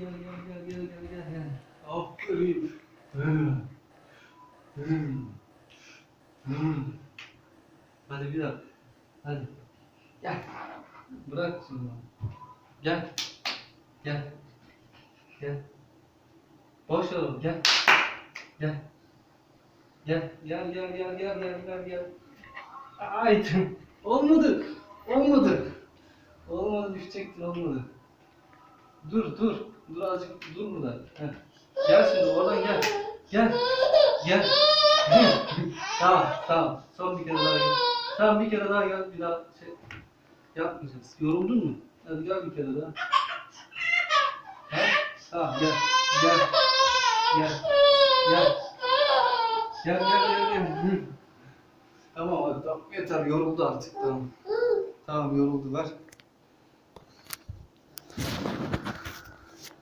gel gel gel gel gel gel. Aferin. Hadi bir daha. Hadi. Gel. Bırak şunu. Gel. Gel. Gel. Boş oğlum gel. Gel. Gel gel gel gel gel gel gel gel. Ay olmadı. Olmadı. Olmadı düşecektin olmadı. Dur dur. Dur azıcık dur burada. Heh. Gel şimdi oradan gel. Gel. Gel. tamam tamam. Son bir kere daha gel. Tamam bir kere daha gel. Bir daha şey yapmayacağız. Yoruldun mu? Hadi gel bir kere daha. Ha? Tamam gel. Gel. Gel. Gel. Gel gel gel gel. Tamam hadi tamam yeter yoruldu artık tamam. Tamam yoruldu ver.